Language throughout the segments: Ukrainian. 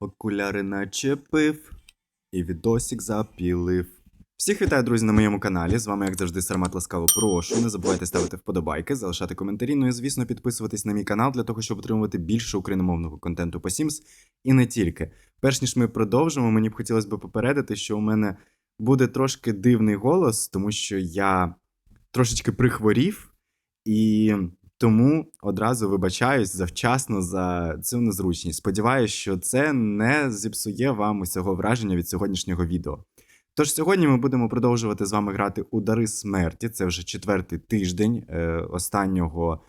Окуляри начепив і відосик запілив. Всіх вітаю, друзі, на моєму каналі. З вами, як завжди, Сармат Ласкаво. Прошу, не забувайте ставити вподобайки, залишати коментарі. Ну і, звісно, підписуватись на мій канал для того, щоб отримувати більше україномовного контенту по Sims і не тільки. Перш ніж ми продовжимо, мені б хотілося б попередити, що у мене буде трошки дивний голос, тому що я трошечки прихворів, і тому одразу вибачаюсь завчасно за цю незручність. Сподіваюсь, що це не зіпсує вам усього враження від сьогоднішнього відео. Тож сьогодні ми будемо продовжувати з вами грати у Дари смерті. Це вже четвертий тиждень е, останнього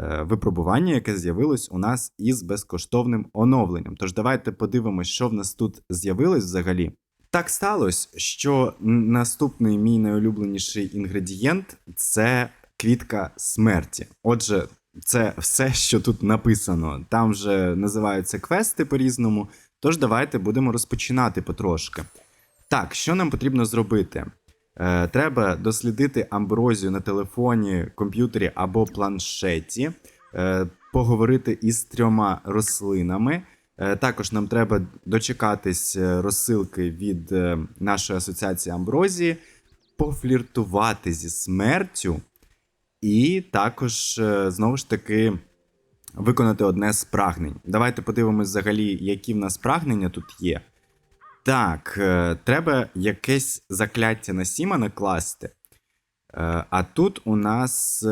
е, випробування, яке з'явилось у нас із безкоштовним оновленням. Тож давайте подивимось, що в нас тут з'явилось взагалі. Так сталося, що наступний мій найулюбленіший інгредієнт це квітка смерті. Отже, це все, що тут написано. Там вже називаються квести по-різному. Тож давайте будемо розпочинати потрошки. Так, що нам потрібно зробити? Е, треба дослідити амброзію на телефоні, комп'ютері або планшеті, е, поговорити із трьома рослинами. Е, також нам треба дочекатись е, розсилки від е, нашої асоціації амброзії, пофліртувати зі смертю, і також, е, знову ж таки, виконати одне з прагнень. Давайте подивимось взагалі, які в нас прагнення тут є. Так, е, треба якесь закляття на Сіма накласти. Е, А тут у нас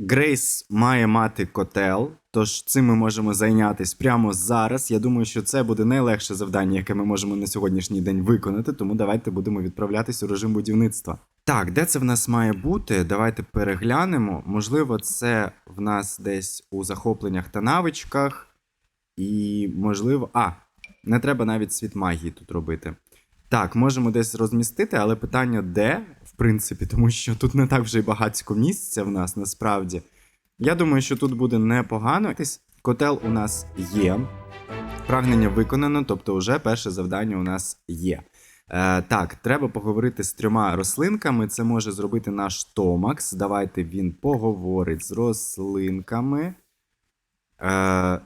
Грейс має мати котел, тож цим ми можемо зайнятися прямо зараз. Я думаю, що це буде найлегше завдання, яке ми можемо на сьогоднішній день виконати, тому давайте будемо відправлятись у режим будівництва. Так, де це в нас має бути? Давайте переглянемо. Можливо, це в нас десь у захопленнях та навичках. І, можливо. А, не треба навіть світ магії тут робити. Так, можемо десь розмістити, але питання де, в принципі, тому що тут не так вже й багатько місця в нас насправді. Я думаю, що тут буде непогано. Котел у нас є. Прагнення виконано, тобто вже перше завдання у нас є. Е, так, треба поговорити з трьома рослинками. Це може зробити наш Томакс. Давайте він поговорить з рослинками. Е,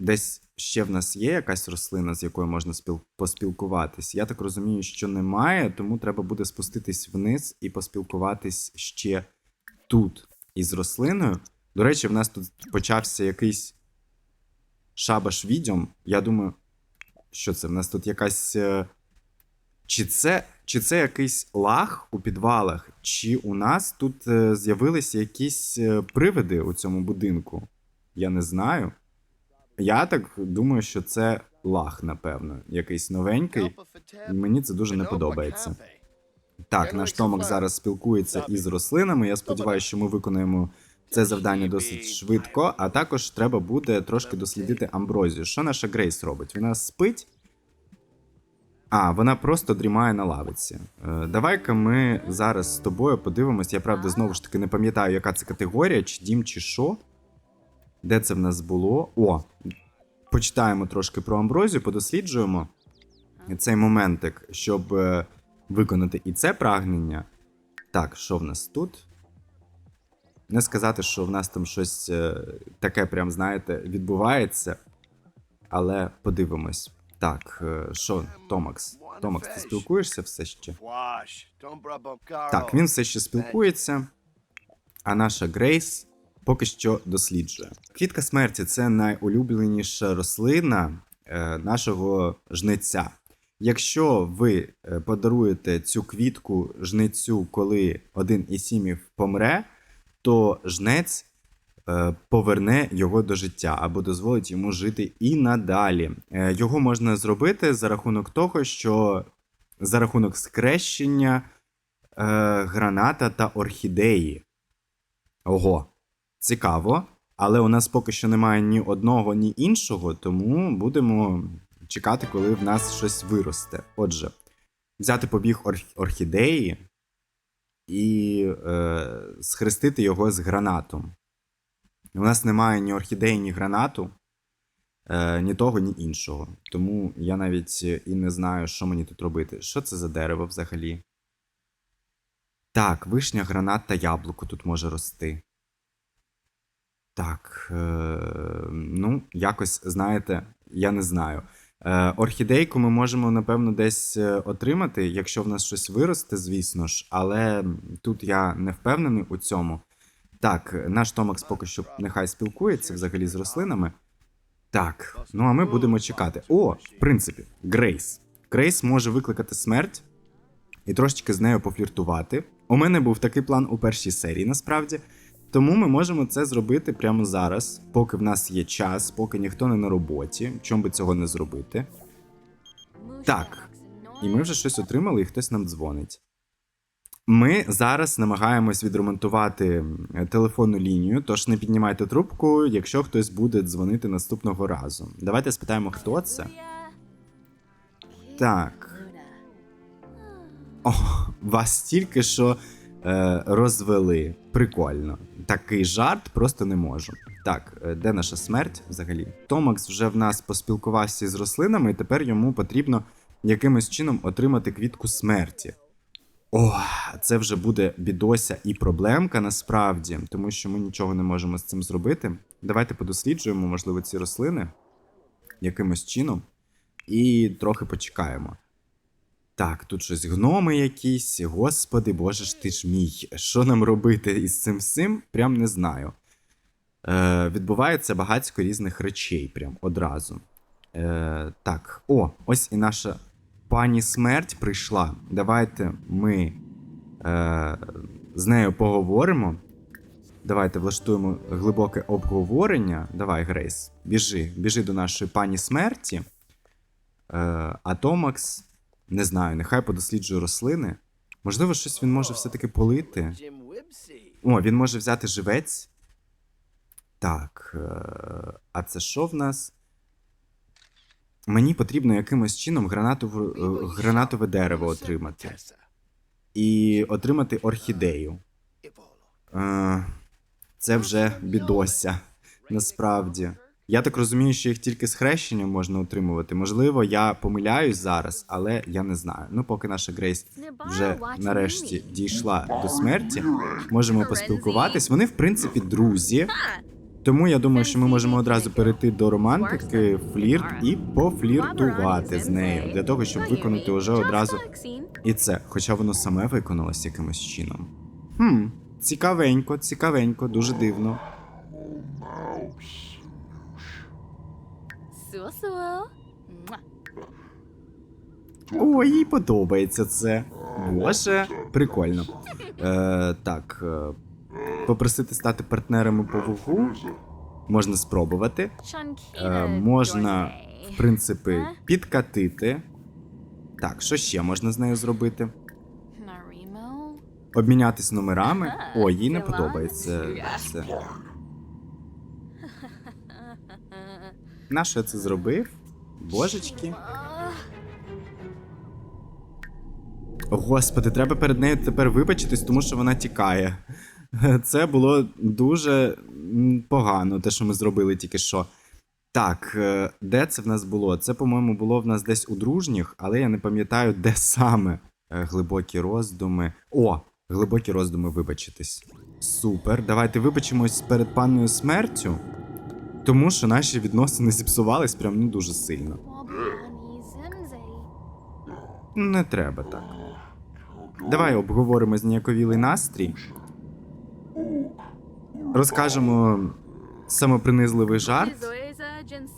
десь ще в нас є якась рослина, з якою можна спіл... поспілкуватись. Я так розумію, що немає, тому треба буде спуститись вниз і поспілкуватись ще тут із рослиною. До речі, в нас тут почався якийсь шабаш відьом. Я думаю, що це? В нас тут якась. Чи це, чи це якийсь лаг у підвалах, чи у нас тут е, з'явилися якісь е, привиди у цьому будинку? Я не знаю. Я так думаю, що це лаг, напевно, якийсь новенький. Мені це дуже не подобається. Так, наш Томок зараз спілкується із рослинами. Я сподіваюся, що ми виконаємо це завдання досить швидко. А також треба буде трошки дослідити амброзію. Що наша Грейс робить? Вона спить. А, вона просто дрімає на лавиці. Е, давай-ка ми зараз з тобою подивимось. Я правда знову ж таки не пам'ятаю, яка це категорія, чи дім, чи що. Де це в нас було? О, почитаємо трошки про амброзію, подосліджуємо цей моментик, щоб е, виконати і це прагнення. Так, що в нас тут? Не сказати, що в нас там щось е, таке, прям, знаєте, відбувається. Але подивимось. Так, е, що, Томакс? Томакс, ти спілкуєшся все ще? Так, він все ще спілкується, а наша Грейс поки що досліджує. Квітка смерті це найулюбленіша рослина е, нашого жнеця. Якщо ви е, подаруєте цю квітку жнецю, коли один із сімів помре, то жнець поверне його до життя або дозволить йому жити і надалі. Е, Його можна зробити за рахунок того, що за рахунок скрещення е, граната та орхідеї. Ого, цікаво. Але у нас поки що немає ні одного, ні іншого, тому будемо чекати, коли в нас щось виросте. Отже, взяти побіг орх- орхідеї і е, схрестити його з гранатом. У нас немає ні орхідеї, ні гранату, е, ні того, ні іншого. Тому я навіть і не знаю, що мені тут робити. Що це за дерево взагалі? Так, вишня, гранат та яблуко тут може рости. Так. Е, ну, якось, знаєте, я не знаю. Е, орхідейку ми можемо, напевно, десь е, отримати, якщо в нас щось виросте, звісно ж, але тут я не впевнений у цьому. Так, наш Томакс поки що нехай спілкується взагалі з рослинами. Так, ну а ми будемо чекати. О, в принципі, Грейс. Грейс може викликати смерть і трошечки з нею пофліртувати. У мене був такий план у першій серії, насправді. Тому ми можемо це зробити прямо зараз, поки в нас є час, поки ніхто не на роботі, чому би цього не зробити. Так, і ми вже щось отримали, і хтось нам дзвонить. Ми зараз намагаємось відремонтувати телефонну лінію, тож не піднімайте трубку, якщо хтось буде дзвонити наступного разу. Давайте спитаємо, хто це. Так. О, вас тільки що е, розвели. Прикольно. Такий жарт просто не можу. Так, е, де наша смерть взагалі? Томакс вже в нас поспілкувався з рослинами, і тепер йому потрібно якимось чином отримати квітку смерті. О, це вже буде бідося і проблемка насправді, тому що ми нічого не можемо з цим зробити. Давайте подосліджуємо, можливо, ці рослини якимось чином і трохи почекаємо. Так, тут щось гноми якісь. Господи, боже ж ти ж мій. Що нам робити із цим всім? Прям не знаю. Е, відбувається багатько різних речей, прям одразу. Е, так, о, ось і наша пані смерть прийшла. Давайте ми е, з нею поговоримо. Давайте влаштуємо глибоке обговорення. Давай, Грейс, біжи, біжи до нашої пані смерті. Е, а Томакс, не знаю, нехай подосліджує рослини. Можливо, щось він може все-таки полити. О, він може взяти живець. Так. е, А це що в нас? Мені потрібно якимось чином гранатове, е, гранатове дерево отримати. І отримати орхідею. Е, Це вже бідося. Насправді. Я так розумію, що їх тільки з хрещенням можна отримувати. Можливо, я помиляюсь зараз, але я не знаю. Ну, поки наша Грейс вже нарешті дійшла до смерті, можемо поспілкуватись. Вони, в принципі, друзі. Тому я думаю, що ми можемо одразу перейти до романтики, флірт і пофліртувати з нею для того, щоб виконати уже одразу і це, хоча воно саме виконалось якимось чином. Хм, цікавенько, цікавенько, дуже дивно. О, їй подобається це. Боже, прикольно. Е, так, е, попросити стати партнерами по вугу можна спробувати. Е, можна, в принципі, підкатити. Так, що ще можна з нею зробити? Обмінятись номерами. О, їй не подобається це. Нащо я це зробив? Божечки. Господи, треба перед нею тепер вибачитись, тому що вона тікає. Це було дуже погано, те, що ми зробили тільки що. Так, е, де це в нас було? Це, по-моєму, було в нас десь у дружніх, але я не пам'ятаю, де саме. Е, Глибокі роздуми. О, глибокі роздуми вибачитись. Супер. Давайте вибачимось перед панною смертю, тому що наші відносини зіпсувались прям ну дуже сильно. Не треба так. Давай обговоримо зніяковілий настрій. Розкажемо самопринизливий жарт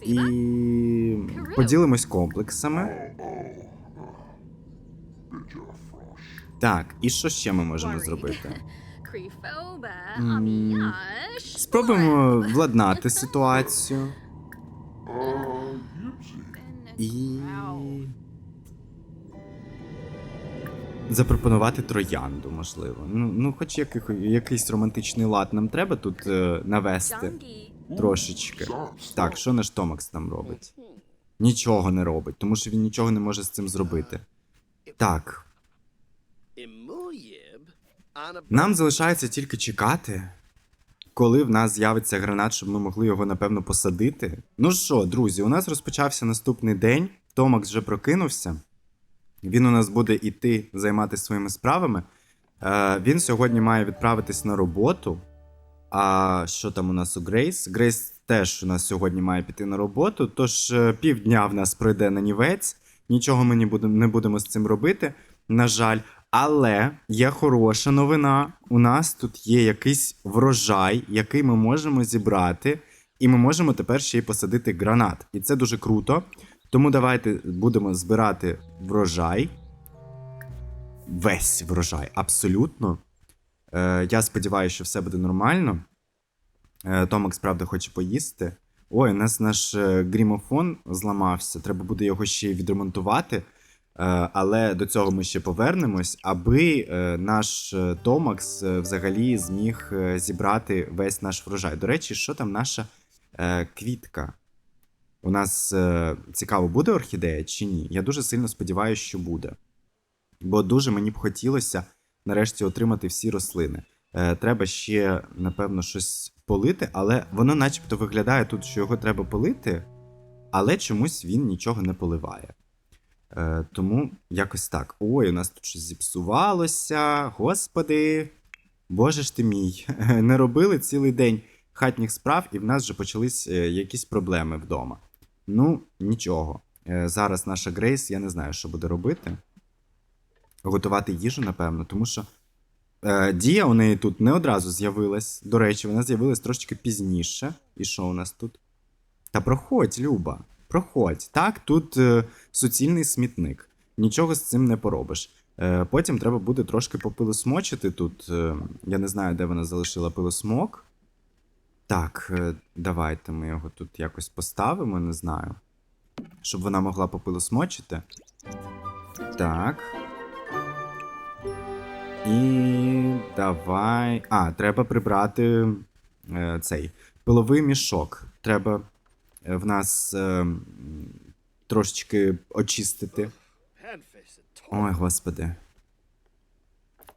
і поділимось комплексами. Так, і що ще ми можемо зробити? М, Спробуємо владнати ситуацію і запропонувати троянду, можливо. Ну, ну хоч яких, якийсь романтичний лад нам треба тут е, навести трошечки. Так, що наш Томакс там робить? Нічого не робить, тому що він нічого не може з цим зробити. Так, нам залишається тільки чекати, коли в нас з'явиться гранат, щоб ми могли його напевно посадити. Ну що, друзі, у нас розпочався наступний день. Томакс вже прокинувся. Він у нас буде іти займатися своїми справами. Е, він сьогодні має відправитись на роботу. А що там у нас у Грейс? Грейс теж у нас сьогодні має піти на роботу. Тож е, півдня в нас пройде на нівець. Нічого ми не будемо, не будемо з цим робити, на жаль. Але є хороша новина. У нас тут є якийсь врожай, який ми можемо зібрати, і ми можемо тепер ще й посадити гранат. І це дуже круто. Тому давайте будемо збирати врожай. Весь врожай, абсолютно. Е, я сподіваюся, що все буде нормально. Е, Томакс, правда, хоче поїсти. Ой, у нас наш е, грімофон зламався. Треба буде його ще відремонтувати. Е, але до цього ми ще повернемось, аби е, наш Томакс взагалі зміг зібрати весь наш врожай. До речі, що там наша квітка? У нас е, цікаво, буде орхідея чи ні? Я дуже сильно сподіваюся, що буде. Бо дуже мені б хотілося нарешті отримати всі рослини. Е, треба ще, напевно, щось полити, але воно начебто виглядає тут, що його треба полити, але чомусь він нічого не поливає. Е, тому якось так. Ой, у нас тут щось зіпсувалося. Господи, боже ж ти мій. Не робили цілий день хатніх справ, і в нас вже почались якісь проблеми вдома. Ну, нічого. Е, зараз наша Грейс, я не знаю, що буде робити. Готувати їжу, напевно, тому що е, Дія у неї тут не одразу з'явилась. До речі, вона з'явилась трошки пізніше. І що у нас тут? Та проходь, Люба, проходь. Так, тут е, суцільний смітник. Нічого з цим не поробиш. Е, потім треба буде трошки попилосмочити тут. Е, я не знаю, де вона залишила пилосмок. Так, е, давайте ми його тут якось поставимо, не знаю. Щоб вона могла попилосмочити. Так. І давай. А, треба прибрати е, цей пиловий мішок. Треба е, в нас е, трошечки очистити. Ой, господи.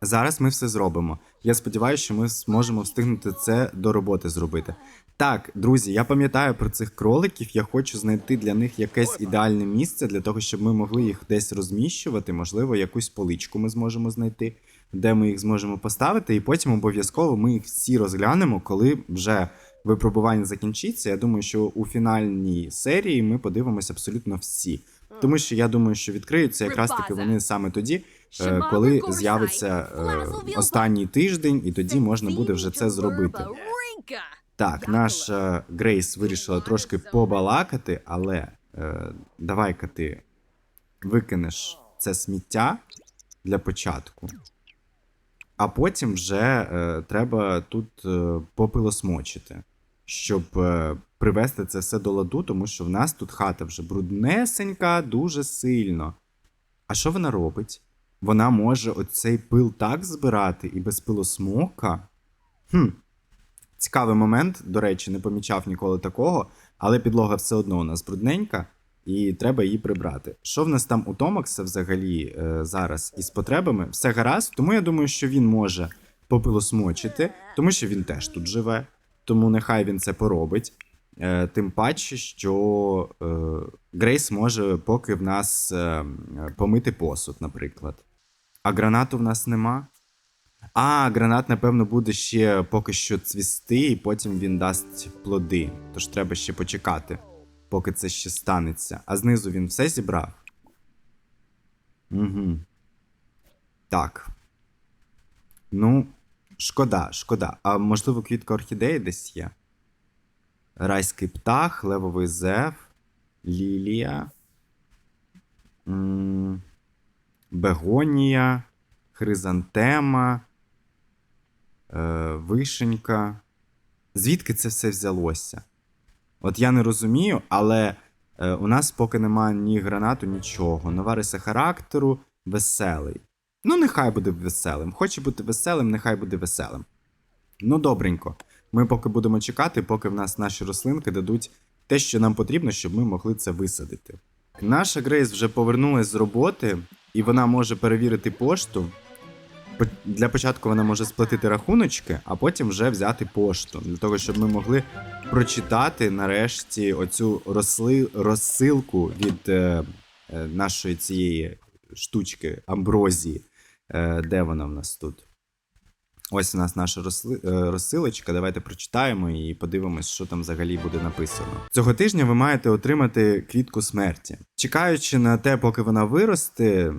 Зараз ми все зробимо. Я сподіваюся, що ми зможемо встигнути це до роботи зробити. Так, друзі, я пам'ятаю про цих кроликів. Я хочу знайти для них якесь ідеальне місце для того, щоб ми могли їх десь розміщувати. Можливо, якусь поличку ми зможемо знайти, де ми їх зможемо поставити, і потім обов'язково ми їх всі розглянемо, коли вже випробування закінчиться. Я думаю, що у фінальній серії ми подивимося абсолютно всі. Тому що я думаю, що відкриються якраз таки вони саме тоді, коли з'явиться е, останній тиждень, і тоді можна буде вже це зробити. Так, наша Грейс вирішила трошки побалакати, але е, давай-ка ти викинеш це сміття для початку. А потім вже е, треба тут е, попилосмочити, щоб е, привести це все до ладу, тому що в нас тут хата вже бруднесенька дуже сильно. А що вона робить? Вона може оцей пил так збирати і без пилосмока. Хм. Цікавий момент, до речі, не помічав ніколи такого, але підлога все одно у нас брудненька, і треба її прибрати. Що в нас там у Томакса взагалі е, зараз із потребами? Все гаразд, тому я думаю, що він може попилосмочити, тому що він теж тут живе. Тому нехай він це поробить. Е, тим паче, що е, Грейс може поки в нас е, помити посуд, наприклад. А гранату в нас нема. А, гранат, напевно, буде ще поки що цвісти, і потім він дасть плоди. Тож треба ще почекати, поки це ще станеться. А знизу він все зібрав. Угу. Так. Ну, шкода, шкода. А можливо, квітка орхідеї десь є? Райський птах, левовий зев, лілія. М, Бегонія, хризантема, е, вишенька. Звідки це все взялося? От я не розумію, але е, у нас поки немає ні гранату, нічого. Нова риса характеру, веселий. Ну, нехай буде веселим. Хоче бути веселим, нехай буде веселим. Ну, добренько. Ми поки будемо чекати, поки в нас наші рослинки дадуть те, що нам потрібно, щоб ми могли це висадити. Наша Грейс вже повернулась з роботи, і вона може перевірити пошту. Для початку вона може сплатити рахуночки, а потім вже взяти пошту, для того, щоб ми могли прочитати нарешті оцю росли... розсилку від е, е, нашої цієї штучки Амброзії. Е, де вона в нас тут? Ось у нас наша е, розсилочка. Давайте прочитаємо і подивимось, що там взагалі буде написано. Цього тижня ви маєте отримати квітку смерті. Чекаючи на те, поки вона виросте,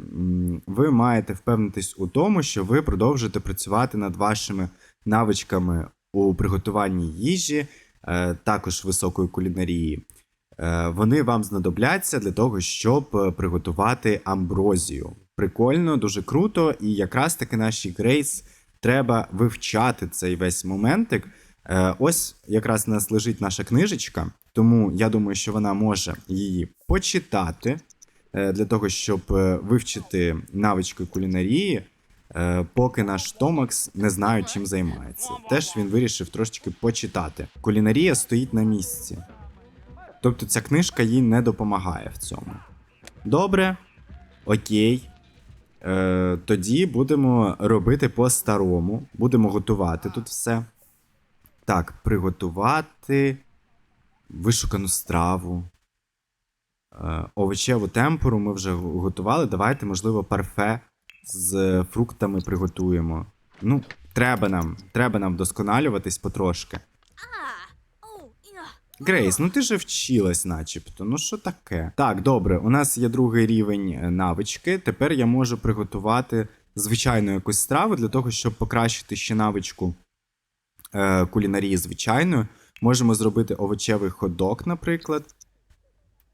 ви маєте впевнитись у тому, що ви продовжите працювати над вашими навичками у приготуванні їжі, е, також високої кулінарії. Е, Вони вам знадобляться для того, щоб приготувати амброзію. Прикольно, дуже круто, і якраз таки нашій Грейс треба вивчати цей весь моментик. Е, Ось якраз у нас лежить наша книжечка, тому я думаю, що вона може її почитати е, для того, щоб е, вивчити навички кулінарії, поки наш Томакс не знає, чим займається. Теж він вирішив трошечки почитати. Кулінарія стоїть на місці. Тобто ця книжка їй не допомагає в цьому. Добре, окей. Е, тоді будемо робити по-старому. Будемо готувати тут все. Так, приготувати вишукану страву. Е, овочеву темпуру ми вже готували. Давайте, можливо, парфе з фруктами приготуємо. Ну, треба нам, треба нам вдосконалюватись потрошки. Грейс, ну ти же вчилась, начебто. Ну що таке? Так, добре, у нас є другий рівень е, навички. Тепер я можу приготувати звичайну якусь страву для того, щоб покращити ще навичку е, кулінарії звичайною. Можемо зробити овочевий ходок, наприклад.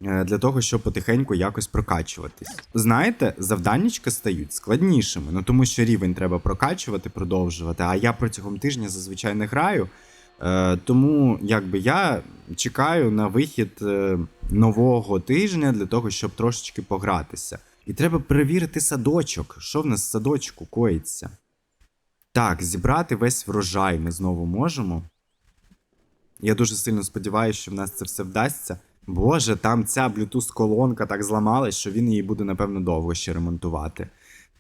е, Для того, щоб потихеньку якось прокачуватись. Знаєте, завданнячка стають складнішими, ну тому що рівень треба прокачувати, продовжувати. А я протягом тижня зазвичай не граю. Е, тому якби я чекаю на вихід е, нового тижня для того, щоб трошечки погратися. І треба перевірити садочок. Що в нас в садочку коїться? Так, зібрати весь врожай ми знову можемо. Я дуже сильно сподіваюся, що в нас це все вдасться. Боже, там ця Bluetooth-колонка так зламалась, що він її буде, напевно, довго ще ремонтувати.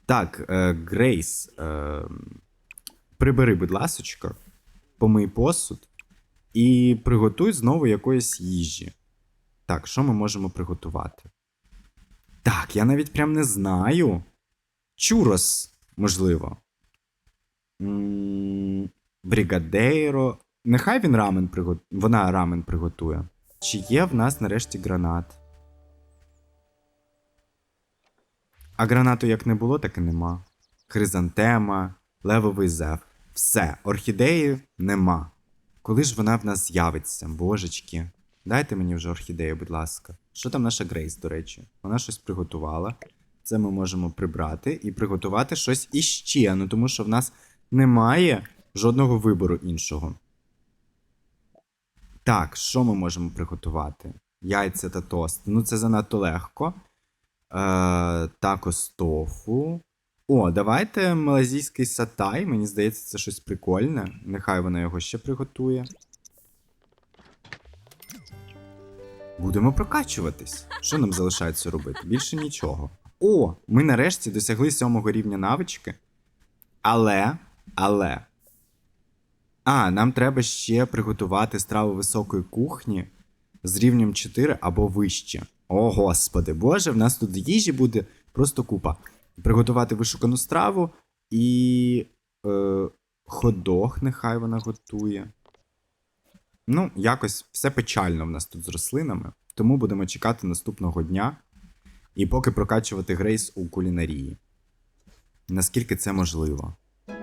Так, е, Грейс, е, прибери, будь ласочка, помий посуд і приготуй знову якоїсь їжі. Так, що ми можемо приготувати? Так, я навіть прям не знаю. Чурос, можливо. М, Бригадейро. Нехай він рамен приготує. Вона рамен приготує. Чи є в нас нарешті гранат? А гранату як не було, так і нема. Хризантема, левовий зев. Все, орхідеї нема. Коли ж вона в нас з'явиться, божечки? Дайте мені вже орхідею, будь ласка. Що там наша Грейс, до речі? Вона щось приготувала. Це ми можемо прибрати і приготувати щось іще. Ну тому що в нас немає жодного вибору іншого. Так, що ми можемо приготувати? Яйця та тост. Ну, це занадто легко. Е, такос тофу. О, давайте малазійський сатай. Мені здається, це щось прикольне. Нехай вона його ще приготує. Будемо прокачуватись. Що нам залишається робити? Більше нічого. О, ми нарешті досягли сьомого рівня навички. Але, але. А, нам треба ще приготувати страву високої кухні з рівнем 4 або вище. О, господи, боже, в нас тут їжі буде просто купа. Приготувати вишукану страву і. Е, ходох, нехай вона готує. Ну, якось все печально в нас тут з рослинами. Тому будемо чекати наступного дня і поки прокачувати Грейс у кулінарії. Наскільки це можливо.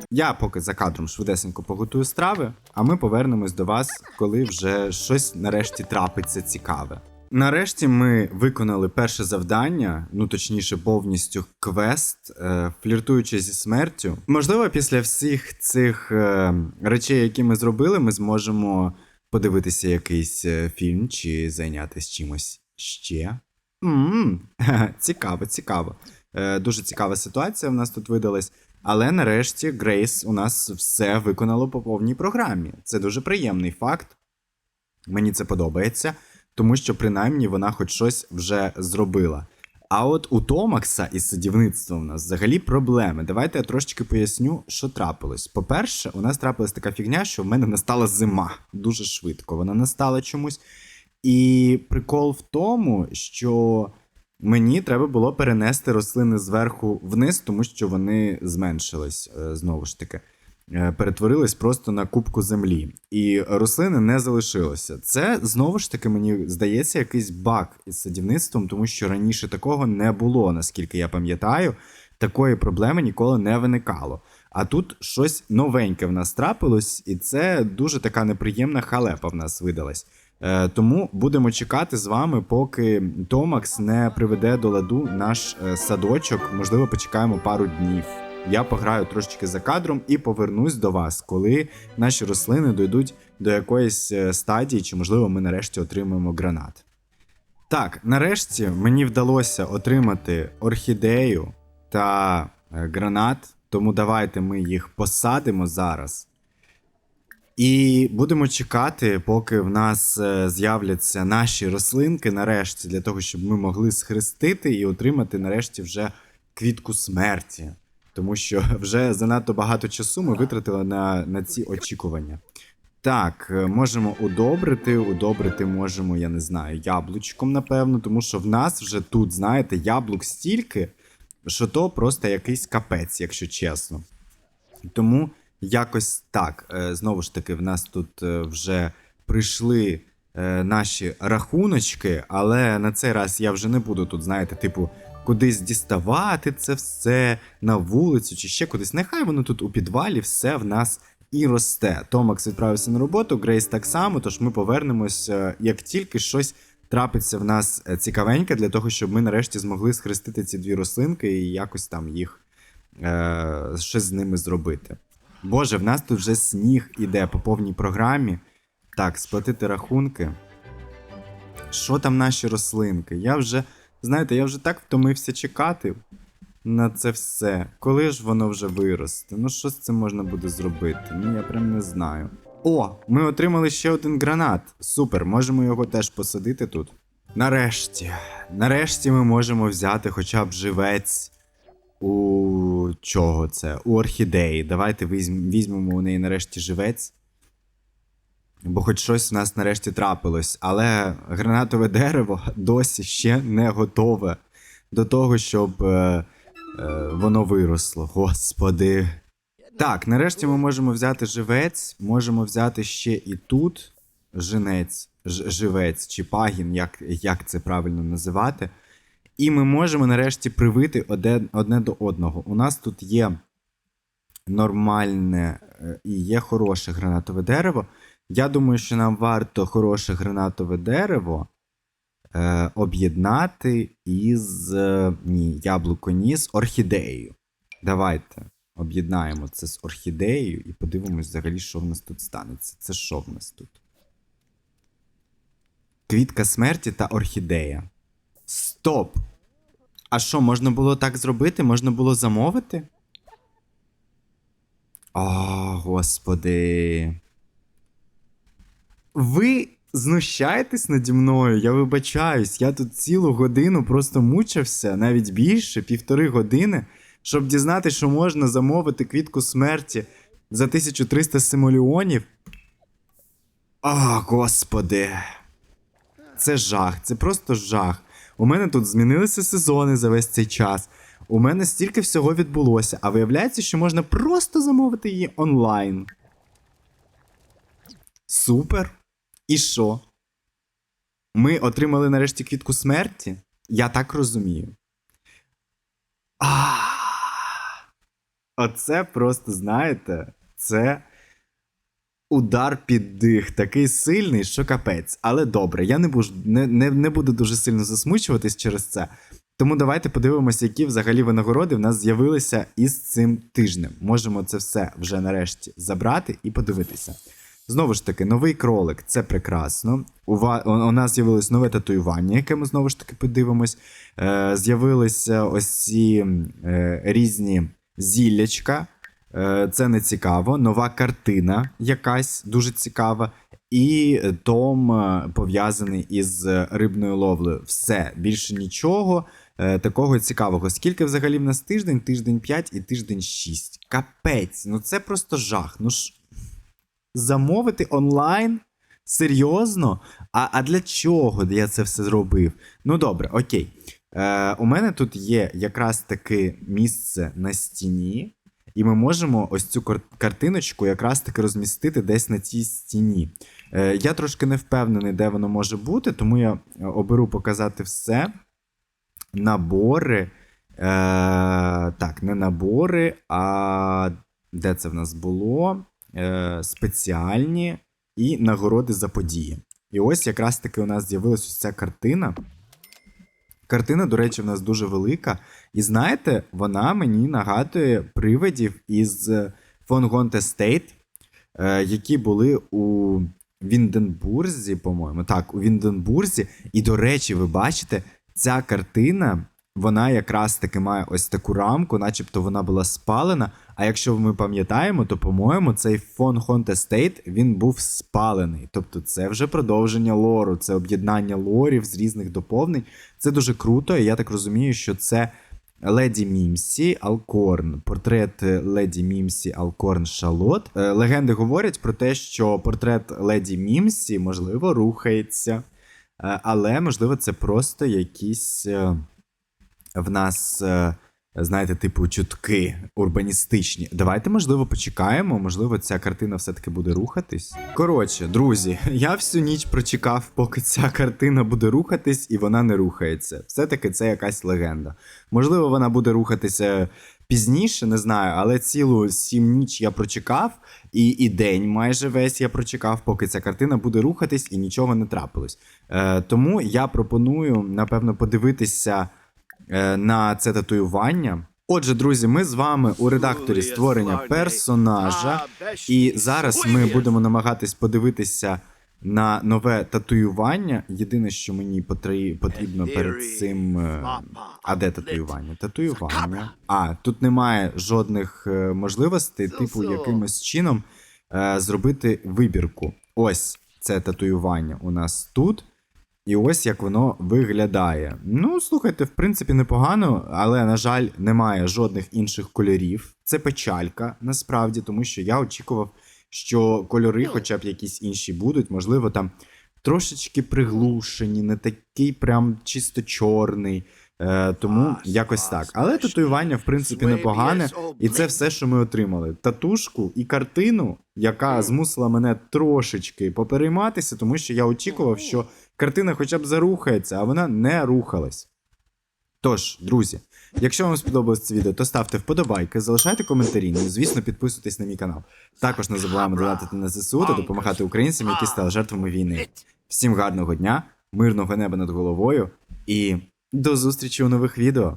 Я поки за кадром швидесенько поготую страви, а ми повернемось до вас, коли вже щось нарешті трапиться цікаве. Нарешті ми виконали перше завдання, ну точніше, повністю квест, е, фліртуючи зі смертю. Можливо, після всіх цих е, речей, які ми зробили, ми зможемо подивитися якийсь е, фільм чи зайнятися чимось ще. м цікаво, цікаво. Е, дуже цікава ситуація в нас тут видалась. Але нарешті Грейс у нас все виконало по повній програмі. Це дуже приємний факт. Мені це подобається, тому що принаймні вона хоч щось вже зробила. А от у Томакса із садівництвом у нас взагалі проблеми. Давайте я трошечки поясню, що трапилось. По-перше, у нас трапилась така фігня, що в мене настала зима дуже швидко. Вона настала чомусь. І прикол в тому, що мені треба було перенести рослини зверху вниз, тому що вони зменшились е, знову ж таки. Е, перетворились просто на кубку землі, і рослини не залишилося. Це знову ж таки мені здається якийсь баг із садівництвом, тому що раніше такого не було, наскільки я пам'ятаю. Такої проблеми ніколи не виникало. А тут щось новеньке в нас трапилось, і це дуже така неприємна халепа в нас видалась. Е, тому будемо чекати з вами, поки Томакс не приведе до ладу наш е, садочок. Можливо, почекаємо пару днів. Я пограю трошечки за кадром і повернусь до вас, коли наші рослини дійдуть до якоїсь е, стадії, чи можливо ми нарешті отримаємо гранат. Так, нарешті мені вдалося отримати орхідею та е, гранат, тому давайте ми їх посадимо зараз. І будемо чекати, поки в нас е, з'являться наші рослинки нарешті, для того, щоб ми могли схрестити і отримати нарешті вже квітку смерті. Тому що вже занадто багато часу ми витратили на, на ці очікування. Так, е, можемо удобрити. Удобрити можемо, я не знаю, яблучком, напевно, тому що в нас вже тут, знаєте, яблук стільки, що то просто якийсь капець, якщо чесно. Тому якось так. Е, Знову ж таки, в нас тут е, вже прийшли наші рахуночки, але на цей раз я вже не буду тут, знаєте, типу, кудись діставати це все на вулицю чи ще кудись. Нехай воно тут у підвалі все в нас і росте. Томакс відправився на роботу, Грейс так само, тож ми повернемось, як тільки щось трапиться в нас е, цікавеньке, для того, щоб ми нарешті змогли схрестити ці дві рослинки і якось там їх е, щось з ними зробити. Боже, в нас тут вже сніг іде по повній програмі. Так, сплатити рахунки. Що там наші рослинки? Я вже, знаєте, я вже так втомився чекати на це все. Коли ж воно вже виросте? Ну що з цим можна буде зробити? Ну я прям не знаю. О, ми отримали ще один гранат. Супер, можемо його теж посадити тут. Нарешті, нарешті ми можемо взяти хоча б живець у чого це? У орхідеї. Давайте візьм- візьмемо у неї нарешті живець. Бо хоч щось у нас нарешті трапилось, але гранатове дерево досі ще не готове до того, щоб е, е, воно виросло. Господи. Так, нарешті ми можемо взяти живець, можемо взяти ще і тут жінець, ж, живець чи пагін, як, як це правильно називати. І ми можемо нарешті привити одне, одне до одного. У нас тут є нормальне е, і є хороше гранатове дерево. Я думаю, що нам варто хороше гранатове дерево е, об'єднати із е, ні, яблуко ні, з орхідеєю. Давайте об'єднаємо це з орхідеєю і подивимось взагалі, що в нас тут станеться. Це що в нас тут? Квітка смерті та орхідея. Стоп! А що, можна було так зробити? Можна було замовити? О, господи. Ви знущаєтесь наді мною, я вибачаюсь. Я тут цілу годину просто мучився, навіть більше, півтори години, щоб дізнатися, що можна замовити квітку смерті за 1300 симоліонів. О, господи. Це жах, це просто жах. У мене тут змінилися сезони за весь цей час. У мене стільки всього відбулося, а виявляється, що можна просто замовити її онлайн. Супер. І що? Ми отримали нарешті квітку смерті? Я так розумію. Оце просто, знаєте, це удар під дих, такий сильний, що капець. Але добре, я не буду, не, не, не буду дуже сильно засмучуватись через це. Тому давайте подивимося, які взагалі винагороди в нас з'явилися із цим тижнем. Можемо це все вже нарешті забрати і подивитися. Знову ж таки, новий кролик це прекрасно. У, ва... у нас з'явилось нове татуювання, яке ми знову ж таки подивимось. Е, з'явилися ось ці е, різні зіллячка. Е, це не цікаво. Нова картина якась дуже цікава. І том е, пов'язаний із рибною ловлею. Все, більше нічого е, такого цікавого. Скільки взагалі в нас тиждень? Тиждень 5 і тиждень 6. Капець, ну це просто жах. Ну ж замовити онлайн? Серйозно? А, а для чого я це все зробив? Ну добре, окей. Е, у мене тут є якраз таке місце на стіні. і ми можемо ось цю картиночку якраз таки розмістити десь на цій стіні. Е, я трошки не впевнений, де воно може бути, тому я е, оберу показати все. Набори. Е, так, не набори, а де це в нас було? Е, спеціальні і нагороди за події. І ось якраз таки у нас з'явилася ця картина. Картина, до речі, в нас дуже велика. І знаєте, вона мені нагадує привидів із Гонте Стейт, е, які були у Вінденбурзі, по-моєму. Так, у Вінденбурзі. І, до речі, ви бачите, ця картина. Вона якраз таки має ось таку рамку, начебто вона була спалена. А якщо ми пам'ятаємо, то, по-моєму, цей фон Хонте Стейт він був спалений. Тобто це вже продовження лору, це об'єднання лорів з різних доповнень. Це дуже круто, і я так розумію, що це Леді Мімсі Алкорн, портрет Леді Мімсі Алкорн Шалот. Е, Легенди говорять про те, що портрет Леді Мімсі, можливо, рухається, Е, але можливо, це просто якісь. В нас, е, знаєте, типу, чутки урбаністичні. Давайте, можливо, почекаємо. Можливо, ця картина все-таки буде рухатись. Коротше, друзі, я всю ніч прочекав, поки ця картина буде рухатись, і вона не рухається. Все-таки це якась легенда. Можливо, вона буде рухатися пізніше, не знаю, але цілу сім ніч я прочекав, і, і день майже весь я прочекав, поки ця картина буде рухатись і нічого не трапилось. Е, тому я пропоную, напевно, подивитися на це татуювання. Отже, друзі, ми з вами у редакторі створення персонажа, і зараз ми будемо намагатись подивитися на нове татуювання. Єдине, що мені потрібно перед цим. е, А де татуювання? Татуювання. А, тут немає жодних е, можливостей, типу, якимось чином е, зробити вибірку. Ось це татуювання у нас тут. І ось як воно виглядає. Ну, слухайте, в принципі, непогано, але, на жаль, немає жодних інших кольорів. Це печалька, насправді, тому що я очікував, що кольори, хоча б якісь інші будуть, можливо, там трошечки приглушені, не такий прям чисто чорний. Е, тому якось так. Але татуювання, в принципі, непогане. І це все, що ми отримали: татушку і картину, яка змусила мене трошечки поперейматися, тому що я очікував, що картина хоча б зарухається, а вона не рухалась. Тож, друзі, якщо вам сподобалось це відео, то ставте вподобайки, залишайте коментарі, ну і звісно, підписуйтесь на мій канал. Також не забуваємо донатити на ЗСУ та допомагати українцям, які стали жертвами війни. Всім гарного дня, мирного неба над головою і до зустрічі у нових відео.